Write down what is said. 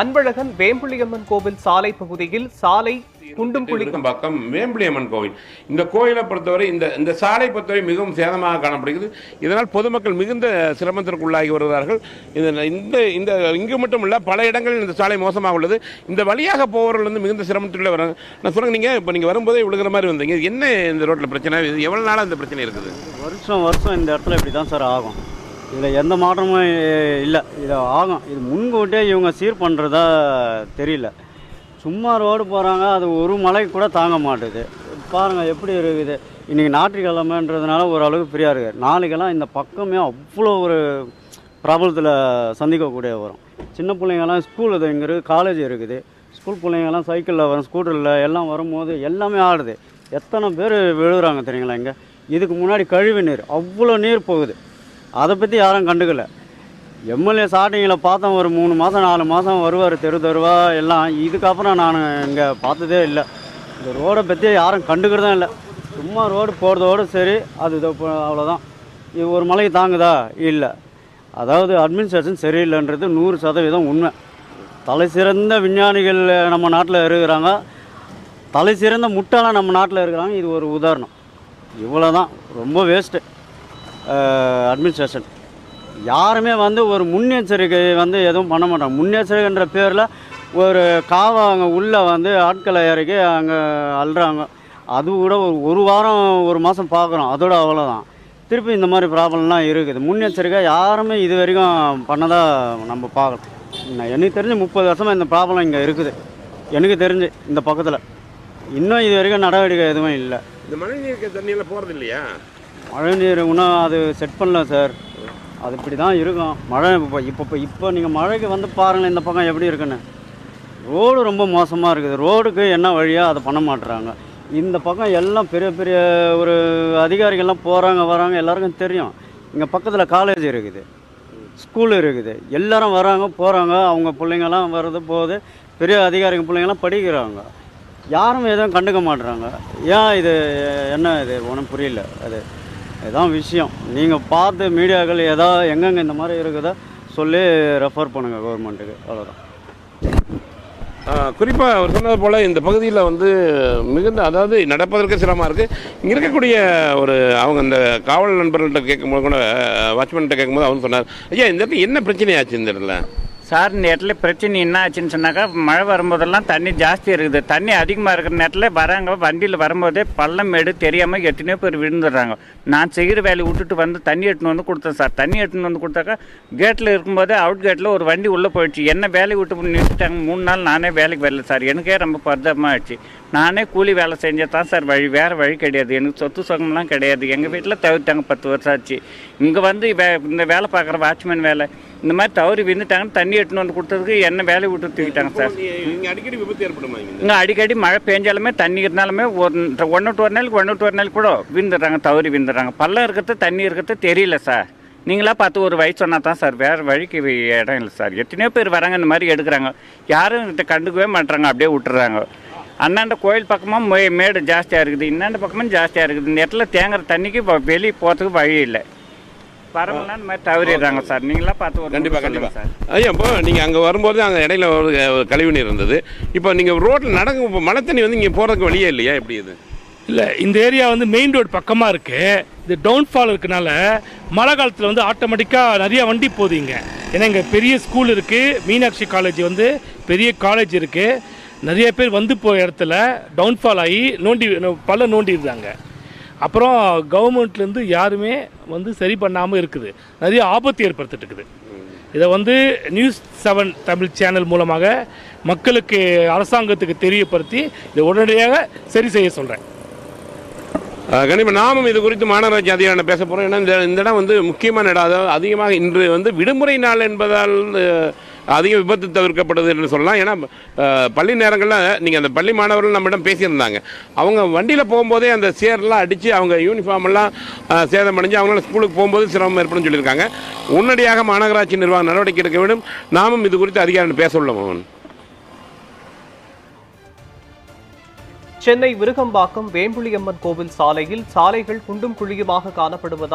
அன்பழகன் வேம்புலியம்மன் கோவில் சாலை பகுதியில் சாலை குண்டும் குழி பக்கம் வேம்பிலியம்மன் கோவில். இந்த கோயிலை பொறுத்தவரை இந்த இந்த சாலை பொறுத்தவரை மிகவும் சேதமாக காணப்படுகிறது. இதனால் பொதுமக்கள் மிகுந்த சிரமத்திற்குள்ளாகி வருகிறார்கள். இது இந்த இந்த இங்கு மட்டும் இல்ல பல இடங்களில் இந்த சாலை மோசமாக உள்ளது. இந்த வழியாக போபவர்கள் வந்து மிகுந்த சிரமத்துக்குள்ளே வராங்க நான் சொல்லுங்க நீங்க இப்போ நீங்க வரும்போதே விழுகிற மாதிரி வந்தீங்க. இது என்ன இந்த ரோட்ல பிரச்சனை? இது எவ்வளவு நாளா இந்த பிரச்சனை இருக்குது? வருஷம் வருஷம் இந்த இடத்துல இப்படி தான் சார் ஆகும். இதில் எந்த மாற்றமும் இல்லை. இதை ஆகும். இது முன்கூட்டியே இவங்க சீர் பண்ணுறதா தெரியல. சும்மா ரோடு போகிறாங்க அது ஒரு மலைக்கு கூட தாங்க மாட்டுது. பாருங்கள் எப்படி இருக்குது. இன்றைக்கி ஞாயிற்றுக்கிழமைன்றதுனால ஓரளவுக்கு ஃப்ரீயாக இருக்குது நாளைக்கெல்லாம் இந்த பக்கமே அவ்வளோ ஒரு பிரபலத்தில் சந்திக்கக்கூடிய வரும். சின்ன பிள்ளைங்கெல்லாம் ஸ்கூல் இது இங்கே இருக்குது காலேஜ் இருக்குது. ஸ்கூல் பிள்ளைங்கெல்லாம் சைக்கிளில் வரும் ஸ்கூட்டரில் எல்லாம் வரும்போது எல்லாமே ஆடுது. எத்தனை பேர் விழுகிறாங்க தெரியுங்களா இங்கே? இதுக்கு முன்னாடி கழிவு நீர் அவ்வளோ நீர் போகுது. அதை பற்றி யாரும் கண்டுக்கல. எம்எல்ஏ ஸ்டார்டிங்கில் பார்த்தோம் ஒரு மூணு மாதம் நாலு மாதம் வருவார் தெரு தெருவா எல்லாம். இதுக்கப்புறம் நான் இங்கே பார்த்ததே இல்லை. இந்த ரோடை பற்றி யாரும் கண்டுக்கிறதும் இல்லை. சும்மா ரோடு போகிறதோடு சரி அது இப்போ அவ்வளோதான் இது ஒரு மலைக்கு தாங்குதா? இல்லை. அதாவது அட்மினிஸ்ட்ரேஷன் சரியில்லைன்றது நூறு சதவீதம் உண்மை. தலை சிறந்த விஞ்ஞானிகள் நம்ம நாட்டில் இருக்கிறாங்க. தலை சிறந்த முட்டாளாக நம்ம நாட்டில் இருக்கிறாங்க. இது ஒரு உதாரணம். இவ்வளோ தான் ரொம்ப வேஸ்ட்டு அட்மினிஸ்ட்ரேஷன் யாருமே வந்து ஒரு முன்னெச்சரிக்கை வந்து எதுவும் பண்ண மாட்டாங்க. முன்னெச்சரிக்கைன்ற பேரில் ஒரு காவை அங்கே உள்ளே வந்து ஆட்களை இறக்கி அங்கே அள்ளுறாங்க அது கூட ஒரு ஒரு வாரம் ஒரு மாதம் பார்க்குறோம் அதோட அவ்வளோதான் திருப்பி இந்த மாதிரி ப்ராப்ளம்லாம் இருக்குது. முன்னெச்சரிக்கை யாருமே இது வரைக்கும் பண்ணதாக நம்ம பார்க்கலாம் நான் எனக்கு தெரிஞ்சு முப்பது வருஷமாக இந்த ப்ராப்ளம் இங்கே இருக்குது. எனக்கு தெரிஞ்சு இந்த பக்கத்தில். இன்னும் இது வரைக்கும் நடவடிக்கை எதுவும் இல்லை. இந்த மழை நீர் தண்ணியில் போகிறது இல்லையா மழை நீர் இன்னும் அது செட் பண்ணல சார் அது இப்படி தான் இருக்கும். மழை இப்போ இப்போ இப்போ இப்போ நீங்கள் மழைக்கு வந்து பாருங்களேன் இந்த பக்கம் எப்படி இருக்குன்னு. ரோடு ரொம்ப மோசமாக இருக்குது. ரோடுக்கு என்ன வழியோ அதை பண்ண மாட்டுறாங்க இந்த பக்கம் எல்லாம் பெரிய பெரிய ஒரு அதிகாரிகள்லாம் போகிறாங்க வராங்க எல்லாருக்கும் தெரியும். இங்கே பக்கத்தில் காலேஜ் இருக்குது. ஸ்கூல் இருக்குது. எல்லாரும் வராங்க போகிறாங்க அவங்க பிள்ளைங்கள்லாம் வர்றது போகுது பெரிய அதிகாரிங்க பிள்ளைங்கெல்லாம் படிக்கிறாங்க. யாரும் எதுவும் கண்டுக்க மாட்டுறாங்க ஏன் இது என்ன இது? ஒன்றும் புரியல. அது இதுதான் விஷயம். நீங்கள் பார்த்து மீடியாக்கள் எதா எங்கெங்கே இந்த மாதிரி இருக்குதோ சொல்லி ரெஃபர் பண்ணுங்கள் கவர்மெண்ட்டுக்கு அவ்வளோதான் குறிப்பாக அவர் சொன்னது போல் இந்த பகுதியில் வந்து மிகுந்த அதாவது நடப்பதற்கு சிரமமாக இருக்குது இங்கே இருக்கக்கூடிய ஒரு அவங்க இந்த காவல் நண்பர்கள்ட்ட கேட்கும்போது கூட வாட்ச்மேன்கிட்ட கேட்கும்போது அவங்க சொன்னார் ஐயா இந்த இடத்துல என்ன பிரச்சனையாச்சு இந்த இடத்துல? சார் இந்த இடத்துல பிரச்சனை என்ன ஆச்சுன்னு சொன்னாக்கா மழை வரும்போதெல்லாம் தண்ணி ஜாஸ்தி இருக்குது. தண்ணி அதிகமாக இருக்கிற நேரத்தில் வராங்க. வண்டியில் வரும்போதே பள்ளம் மேடு தெரியாமல் எத்தனையோ பேர் விழுந்துடுறாங்க. நான் செய்கிற வேலையை விட்டுட்டு வந்து தண்ணி எடுத்துன்னு வந்து கொடுத்தேன் சார். தண்ணி எடுத்துன்னு வந்து கொடுத்தாக்கா கேட்டில் இருக்கும்போதே அவுட் கேட்டில் ஒரு வண்டி உள்ளே போயிடுச்சு. என்ன வேலையை விட்டு நிறுத்திட்டாங்க மூணு நாள் நானே வேலைக்கு வரல சார். எனக்கே ரொம்ப பரிதமாக ஆயிடுச்சு. நானே கூலி வேலை செஞ்சால் தான் சார் வழி. வேறு வழி கிடையாது. எனக்கு சொத்து சுகம்லாம் கிடையாது. எங்கள் வீட்டில் தவிர்த்தாங்க பத்து வருஷம் ஆச்சு. இங்கே வந்து வே இந்த வேலை பார்க்குற வாட்ச்மேன் வேலை. இந்த மாதிரி தவறி விழுந்துட்டாங்க தண்ணி எடுத்துன்னு வந்து கொடுத்ததுக்கு என்ன வேலையை விட்டு தூக்கிட்டாங்க சார். இங்கே அடிக்கடி விபத்து ஏற்படுமா இங்க? அடிக்கடி மழை பெஞ்சாலுமே தண்ணி இருந்தாலுமே ஒரு ஒன்று ஒரு நாளைக்கு ஒன்று ஒரு நாளைக்கு கூட விழுந்துடுறாங்க தவறி விழுந்துடுறாங்க. பள்ளம் இருக்கிறது தண்ணி இருக்கிறது தெரியல சார். நீங்களா பார்த்து ஒரு வழி சொன்னா தான் சார் வேறு வழிக்கு இடம் இல்லை சார். எத்தனையோ பேர் வராங்க இந்த மாதிரி எடுக்கிறாங்க. யாரும் இதை கண்டுக்கவே மாட்டுறாங்க அப்படியே விட்டுறாங்க. அண்ணாண்ட கோயில் பக்கமாக மேடு ஜாஸ்தியாக இருக்குது இன்னாண்ட பக்கமும் ஜாஸ்தியாக இருக்குது. இந்த இடத்துல தேங்குற தண்ணிக்கு வெளியே போகிறதுக்கு வழி இல்லை. பரவலாம் இந்த மாதிரி தவறிடுறாங்க சார். நீங்களா பார்த்து ஒரு கண்டிப்பாக கண்டிப்பாக சார். ஐயா இப்போ நீங்கள் அங்கே வரும்போது அங்கே இடையில ஒரு கழிவு நீர் இருந்தது. இப்போ நீங்கள் ரோட்டில் நடக்கும் இப்போ மழை தண்ணி வந்து இங்கே போகிறதுக்கு வழியே இல்லையா? எப்படி இது? இல்லை இந்த ஏரியா வந்து மெயின் ரோடு பக்கமாக இருக்குது இது டவுன்ஃபால் இருக்கனால மழை காலத்தில் வந்து ஆட்டோமேட்டிக்காக நிறைய வண்டி போகுது இங்கே. ஏன்னா இங்கே பெரிய ஸ்கூல் இருக்குது மீனாட்சி காலேஜ் வந்து பெரிய காலேஜ் இருக்குது நிறைய பேர் வந்து போகிற இடத்துல டவுன்ஃபால் ஆகி நோண்டி பல நோண்டிடுறாங்க. அப்புறம் கவர்மெண்ட்லேருந்து யாருமே வந்து சரி பண்ணாமல் இருக்குது. நிறைய ஆபத்து ஏற்படுத்திட்டு இருக்குது இதை வந்து நியூஸ் செவன் தமிழ் சேனல் மூலமாக மக்களுக்கு அரசாங்கத்துக்கு தெரியப்படுத்தி இதை உடனடியாக சரி செய்ய சொல்கிறேன் கண்டிப்பாக நாமும் இது குறித்து மாநகராட்சி அதிகாரம் பேச போகிறோம் ஏன்னா இந்த இந்த இடம் வந்து முக்கியமான இடம். அதாவது அதிகமாக இன்று வந்து விடுமுறை நாள் என்பதால் அஹ், அதிக விபத்து தவிர்க்கப்படுது என்று சொல்லலாம். ஏன்னா பள்ளி நேரங்களில் நீங்கள் அந்த பள்ளி மாணவர்கள் நம்மிடம் பேசியிருந்தாங்க. அவங்க வண்டியில் போகும்போதே அந்த சேர்லாம் அடித்து அவங்க யூனிஃபார்ம் எல்லாம் சேதம் சேதமடைஞ்சு அவங்களால ஸ்கூலுக்கு போகும்போது சிரமம் ஏற்படும் சொல்லியிருக்காங்க. உடனடியாக மாநகராட்சி நிர்வாகம் நடவடிக்கை எடுக்க வேண்டும். நாமும் இது குறித்து அதிகாரிகள் பேச உள்ளோம் மோகன். சென்னை விருகம்பாக்கம் வேம்புலியம்மன் கோவில் சாலையில் சாலைகள் குண்டும் குழியுமாக காணப்படுவதால்